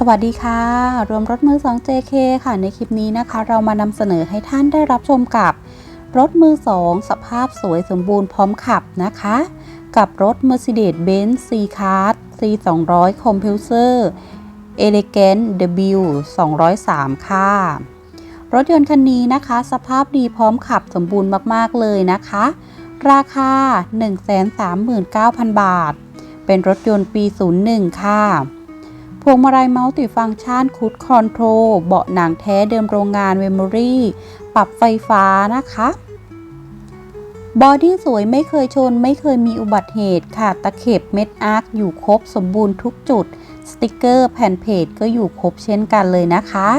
สวัสดีค่ะ รวมรถมือ 2 JK ค่ะ ในคลิปนี้นะคะ เรามานำเสนอให้ท่านได้รับชมกับ รถมือ 2 สภาพสวยสมบูรณ์พร้อมขับนะคะ กับรถ Mercedes-Benz C-Class C200 Composer Elegant W 203 ค่ะ รถยนต์คันนี้นะคะ สภาพดีพร้อมขับสมบูรณ์มากๆเลยนะคะ ราคา 139,000 บาท เป็นรถยนต์ปี 01 ค่ะ วงมาลัยมัลติฟังก์ชันคูดคอนโทรลเบาะหนังแท้เดิมโรงงานเมมโมรี่ปรับไฟฟ้านะคะบอดี้สวยไม่เคยชนไม่เคยมีอุบัติเหตุค่ะ ตะเข็บเม็ดอาร์คอยู่ครบสมบูรณ์ทุกจุด สติกเกอร์แผ่นเพจก็อยู่ครบเช่นกันเลยนะคะ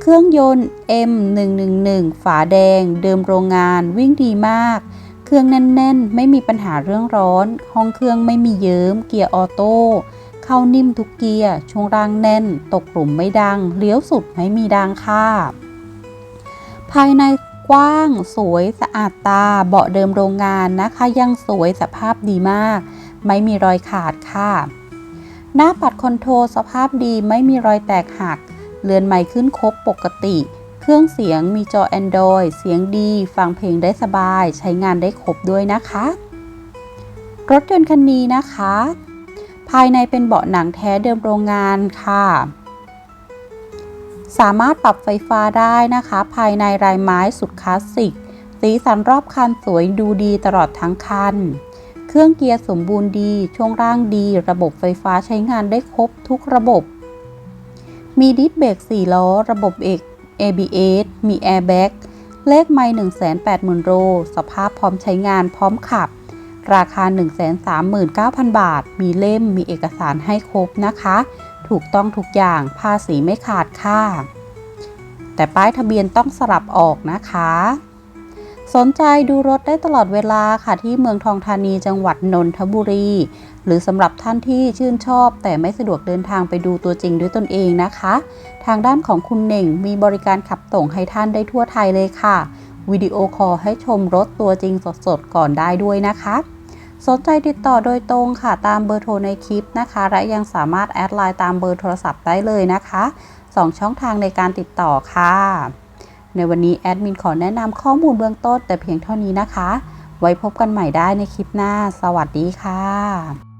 เครื่องยนต์ M111 ฝาแดง เดิมโรงงานวิ่งดีมาก เครื่องแน่น ๆ ไม่มีปัญหาเรื่องร้อน ห้องเครื่องไม่มีเยิ้ม เกียร์ออโต้ เข้านิ่มทุกเกียร์ ช่วงล่างแน่น ตกหลุมไม่ดัง เลี้ยวสุดไม่มีดังค่ะภายในกว้าง สวยสะอาดตา เบาะเดิมโรงงานนะคะ ยังสวยสภาพดีมาก ไม่มีรอยขาดค่ะ หน้าปัดคอนโทรลสภาพดีไม่มีรอยแตกหัก เรือนใหม่ขึ้นครบปกติ เครื่องเสียงมีจอ Android เสียงดี ฟังเพลงได้สบาย ใช้งานได้ครบด้วยนะคะ รถยนต์คันนี้นะคะ ภายในเป็นเบาะหนังแท้เดิมโรงงานค่ะ สามารถปรับไฟฟ้าได้นะคะ ภายในลายไม้สุดคลาสสิก สีสันรอบคันสวยดูดีตลอดทั้งคัน เครื่องเกียร์สมบูรณ์ดี ช่วงล่างดี ระบบไฟฟ้าใช้งานได้ครบทุกระบบ มีดิสเบรก4ล้อ ระบบเอก ABS มีแอร์แบ็กเลขไม่180,000 โล สภาพพร้อมใช้งานพร้อมขับ ราคา 139,000 บาท มีเล่มมีเอกสารให้ครบนะคะ ถูกต้องทุกอย่างภาษีไม่ขาดค่าแต่ป้ายทะเบียนต้องสลับออกนะคะ สนใจดูรถได้ตลอดเวลาค่ะที่เมืองทองธานีจังหวัดนนทบุรี หรือสำหรับท่านที่ชื่นชอบ แต่ไม่สะดวกเดินทางไปดูตัวจริงด้วยตนเองนะคะ ทางด้านของคุณเน่งมีบริการขับส่งให้ท่านได้ทั่วไทยเลยค่ะวิดีโอคอลให้ชมรถตัวจริงสดๆ ก่อนได้ด้วยนะคะ สนใจติดต่อโดยตรงค่ะตามเบอร์โทรในคลิปนะคะ และยังสามารถแอดไลน์ตามเบอร์โทรศัพท์ได้เลยนะคะ 2 ช่องทางในการติดต่อค่ะ ในวันนี้แอดมินขอแนะนำข้อมูลเบื้องต้นแต่เพียงเท่านี้นะคะ ไว้พบกันใหม่ได้ในคลิปหน้า สวัสดีค่ะ